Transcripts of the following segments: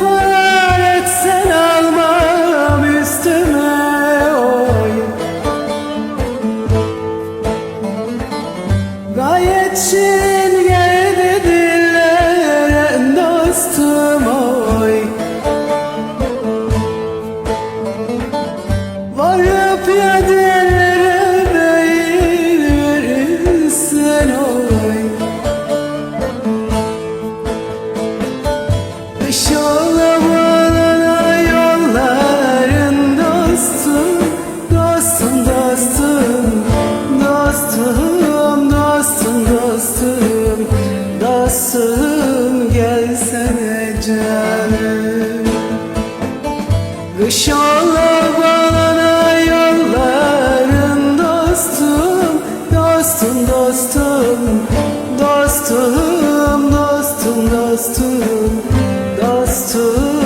sefa etsen almam üstüme oy. Gayet şirin İnşallah bana yolların dostum Dostum dostum. Dostum dostum dostum Dostum.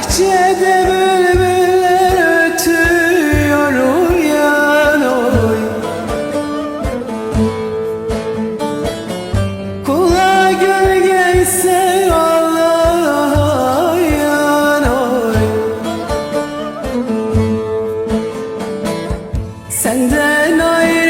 Bahçede bülbüller ötüyor uyan oy Kula gölgeyse Allah yan oy Senden ayrı